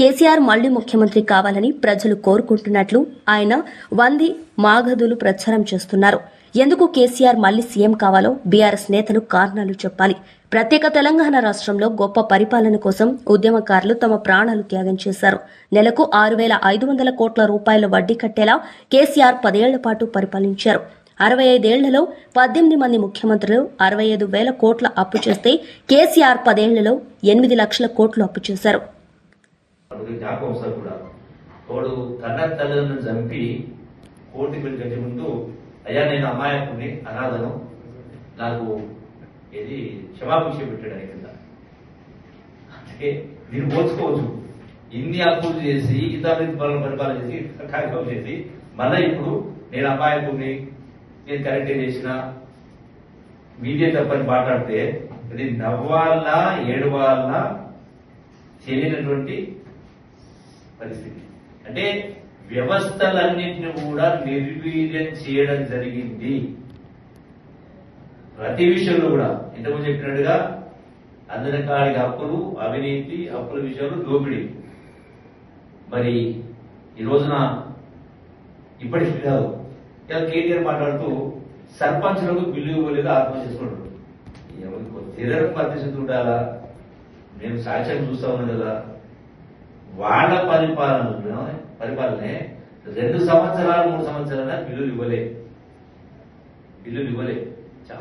కేసీఆర్ మళ్ళీ ముఖ్యమంత్రి కావాలని ప్రజలు కోరుకుంటున్నట్లు ఆయన వంది మాఘదులు ప్రచారం చేస్తున్నారు. ఎందుకు కేసీఆర్ మళ్ళీ సీఎం కావాలో బీఆర్ఎస్ నేతలు కారణాలు చెప్పాలి. ప్రత్యేక తెలంగాణ రాష్ట్రంలో గొప్ప పరిపాలన కోసం ఉద్యమకారులు తమ ప్రాణాలు త్యాగం చేశారు. నెలకు ఆరు వేల ఐదు వందల కోట్ల రూపాయల వడ్డీ కట్టేలా కేసీఆర్ పదేళ్ళ పాటు పరిపాలించారు. అరవై ఐదేళ్ళలో పద్దెనిమిది మంది ముఖ్యమంత్రులు అరవై ఐదు వేల కోట్ల అప్పు చేస్తే కేసీఆర్ పదేళ్ళలో ఎనిమిది లక్షల కోట్లు అప్పు చేశారు. అప్పుడు జ్ఞాపకం వస్తారు కూడా. వాడు కన్న తల్లిదండ్రులను చంపి కోర్టుకి వెళ్ళి కట్టే ముందు అయ్యా నేను అమాయకుడిని అనాథను. నాకు ఇది క్షమాభిక్ష పెట్టాడు ఆయన కింద. అంటే మీరు పోల్చుకోవచ్చు. ఇన్ని అప్పులు చేసి ఇతర పాలన పరిపాలన చేసి కార్యక్రమం చేసి మళ్ళీ ఇప్పుడు నేను అమాయకుడిని నేను కరెక్టే చేసిన మీదే తప్పని మాట్లాడితే ఇది నవ్వాలా ఏడవాలా తెలియనటువంటి పరిస్థితి. అంటే వ్యవస్థలన్నింటిని కూడా నిర్వీర్యం చేయడం జరిగింది. ప్రతి విషయంలో కూడా ఇంతకుముందు చెప్పినట్టుగా అందరికాడికి అప్పులు అవినీతి అప్పుల విషయంలో దోపిడీ. మరి ఈ రోజున ఇప్పటికీ కాదు ఇలా కేటీఆర్ మాట్లాడుతూ సర్పంచులకు బిల్లు ఇవ్వలేదు ఆత్మ చేసుకుంటారు ఎవరికి తీరని పరిస్థితి ఉండాలా? మేము సాక్ష్యం చూస్తా ఉన్నాం కదా. వాళ్ళ పరిపాలన పరిపాలనే రెండు సంవత్సరాలు మూడు సంవత్సరాల బిల్లులు ఇవ్వలే. బిల్లులు ఇవ్వలే.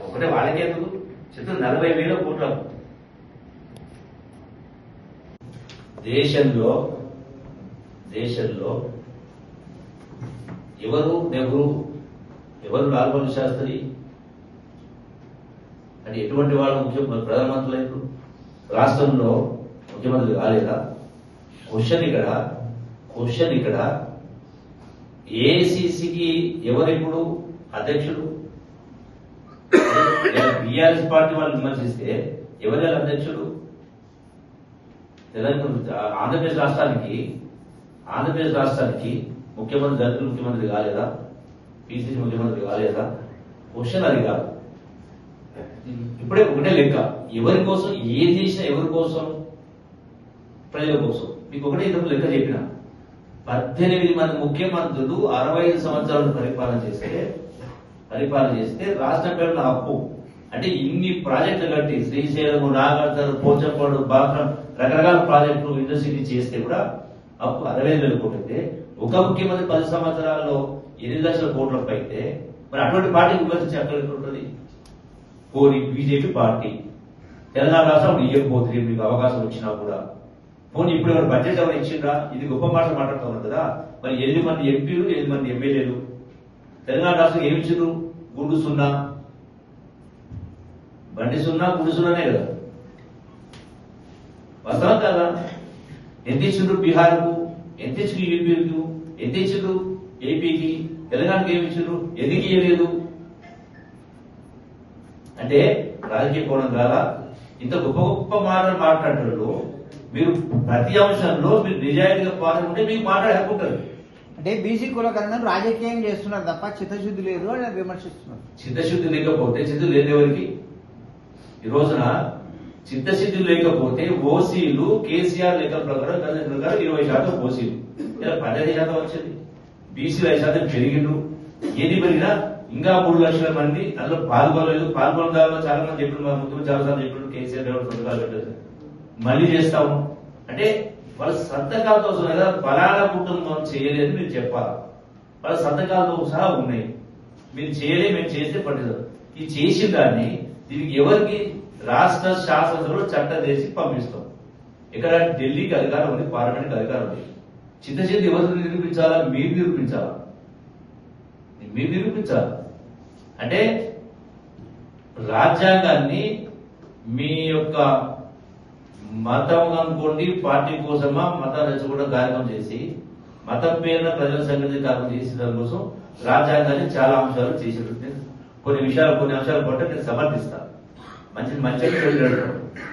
ఒకటే వాళ్ళకే ఎందుకు? చిత్రం నలభై వేల కోట్ల. దేశంలో దేశంలో ఎవరు నెహ్రూ ఎవరు లాల్ బహదూర్ శాస్త్రి? అంటే ఎటువంటి వాళ్ళు ముఖ్య ప్రధానమంత్రులు రాష్ట్రంలో ముఖ్యమంత్రి కాలేదా? క్వశ్చన్ ఇక్కడ క్వశ్చన్ ఇక్కడ. ఏఐసిసికి ఎవరిప్పుడు అధ్యక్షుడు? బీఆర్ఎస్ పార్టీ వాళ్ళు విమర్శిస్తే ఎవరి అధ్యక్షుడు? తెలంగాణ ఆంధ్రప్రదేశ్ రాష్ట్రానికి ఆంధ్రప్రదేశ్ రాష్ట్రానికి ముఖ్యమంత్రి దళితులు ముఖ్యమంత్రి కాలేదా? పిసిసి ముఖ్యమంత్రి కాలేదా? క్వశ్చన్ అది కాదు. ఇప్పుడే ఒకటే లెక్క. ఎవరి కోసం ఏ చేసినా ఎవరి కోసం? ప్రజల కోసం. మీకు ఒకటే ఇంతకు లెక్క చెప్పిన. పద్దెనిమిది మంది ముఖ్యమంత్రులు అరవై ఐదు సంవత్సరాలు పరిపాలన చేస్తే పరిపాలన చేస్తే రాష్ట్ర పేరున అప్పు. అంటే ఇన్ని ప్రాజెక్టులు కట్టి శ్రీశైలం నాగార్జున పోచంపాడు బాగా రకరకాల ప్రాజెక్టులు ఇండస్ట్రీ చేస్తే కూడా అప్పు అరవై ఐదు వేల కోట్లు అయితే ఒక ముఖ్యమంత్రి పది సంవత్సరాల్లో ఎనిమిది లక్షల కోట్లకు అయితే మరి అటువంటి పార్టీకి విమర్శించి అక్కడ ఉంటుంది కోరి బీజేపీ పార్టీ. తెలంగాణ రాష్ట్రం ఇవ్వకపోతుంది మీకు అవకాశం వచ్చినా కూడా పోనీ ఇప్పుడు ఎవరు బడ్జెట్ ఎవరు ఇచ్చిండ్రా? ఇది గొప్ప మాటలు మాట్లాడుతున్నారు కదా. మరి ఎనిమిది మంది ఎంపీలు ఎనిమిది మంది ఎమ్మెల్యేలు? తెలంగాణ రాష్ట్రం ఏమి ఇచ్చిండ్రు? గుండు సున్నా. బండి సున్నా గుండు సున్నానే కదా. వస్తాం కదా? ఎంత ఇచ్చిండ్రు బీహార్కు? ఎంత ఇచ్చిండ్రు యూపీకు? ఎంత ఇచ్చిండ్రు ఏపీకి? తెలంగాణకి ఏమి ఇచ్చిండ్రు? ఎందుకు ఇవ్వలేదు అంటే రాజకీయ కోణం ద్వారా ఇంత గొప్ప గొప్ప మాటలు మాట్లాడటంలో మీరు ప్రతి అంశంలో మీరు నిజాయితీగా పాల్గొంటే మీకు మాట్లాడే హక్కు ఉంటుంది అంటే బీసీ కులకరణను రాజకీయం చేస్తున్నారు తప్ప చిత్తశుద్ధి లేదు అని విమర్శిస్తున్నారు. చిత్తశుద్ధి లేకపోతే చిత్తు లేని ఎవరికి? ఈ రోజున చిత్తశుద్ధి లేకపోతే ఓసీలు కేసీఆర్ లెక్క ప్రకారం ప్రకారం ఇరవై శాతం ఓసీలు. ఇలా పదిహేను శాతం వచ్చింది. బీసీలు ఐదు శాతం పెరిగిండ్రు. ఏది పెరిగినా ఇంకా మూడు లక్షల మంది అందులో పాల్గొనలేదు. పాల్గొనదాలో చాలా మంది చెప్పారు మా ముఖ్యమంత్రి చాలా సార్లు చెప్పారు కేసీఆర్ ఎవరు సంతకాలు పెట్టారు మళ్ళీ చేస్తాము. అంటే వాళ్ళ సంతకాలతో కదా ఫలానా కుటుంబం చేయలేదు మీరు చెప్పాలి. వాళ్ళ సంతకాలతో సహా ఉన్నాయి. మీరు చేయలే మేము చేస్తే పట్టదు. ఈ చేసిన దాన్ని దీనికి ఎవరికి? రాష్ట్ర శాసనసభలో చట్టం చేసి పంపిస్తాం. ఇక్కడ ఢిల్లీకి అధికారం ఉంది పార్లమెంట్కి అధికారం ఉంది. చిత్తశుద్ధి ఎవరు నిరూపించాలా? మీరు నిరూపించాలా? మీరు నిరూపించాలి? అంటే రాజ్యాంగాన్ని మీ యొక్క మతం అనుకోండి పార్టీ కోసమా మతం రెచ్చగొట్ట కార్యక్రమం చేసి మతం పేరున ప్రజల సంగతి కార్యక్రమం చేసిన దానికోసం రాజ్యాంగాన్ని చాలా అంశాలు చేసేటట్టు నేను కొన్ని విషయాలు కొన్ని అంశాలు పట్ల నేను సమర్థిస్తాను. మంచి మంచి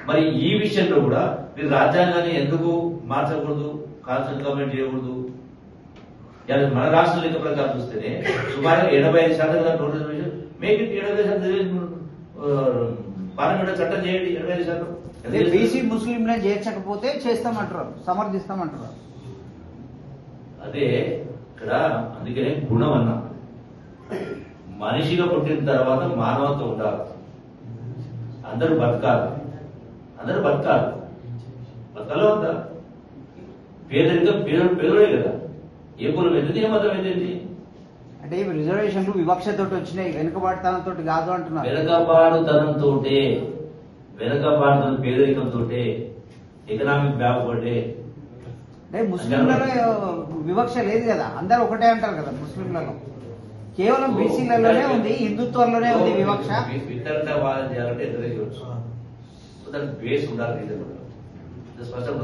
మరి ఈ విషయంలో కూడా మీరు రాజ్యాంగాన్ని ఎందుకు మార్చకూడదు కాన్స్టిట్యూషన్ గవర్నమెంట్ చేయకూడదు మన రాష్ట్ర లెక్క ప్రకారం చూస్తేనే సుమారు ఎనభై ఐదు శాతం కదా టోటల్ ఎనభై శాతం పార్లమెంట్ చట్టం చేయండి ఎనభై ఐదు శాతం. అదే బీసీ ముస్లింలను చేర్చకపోతే చేస్తామంటారు సమర్థిస్తామంటారు. అదే ఇక్కడ అందుకనే గుణం అన్నా. మనిషిగా పుట్టిన తర్వాత మానవత్వం ఉండాలి. అందరూ బతకాలి. అందరూ బతకాలి. బతకాలో వద్దా పేదరికం పేదలు పేదలే కదా. ఏ కులం ఏంటి ఏ మతం ఏంటి అంటే ఇవి రిజర్వేషన్లు వివక్షతో వచ్చినాయి వెనుకబాటుతనంతో కాదు అంటున్నారు. వెనకబాటుతనంతో వెనకబాటుతనం పేదరికంతో ఎకనామిక్ బ్యాక్వర్డ్ అంటే ముస్లింలలో వివక్ష లేదు కదా. అందరు ఒకటే అంటారు కదా ముస్లింలలో. కేవలం బీసీలలోనే ఉంది హిందుత్వంలోనే ఉంది వివక్ష. వితండవాదం చేయాలంటే దానికి బేస్ ఉండాలి స్పష్టంగా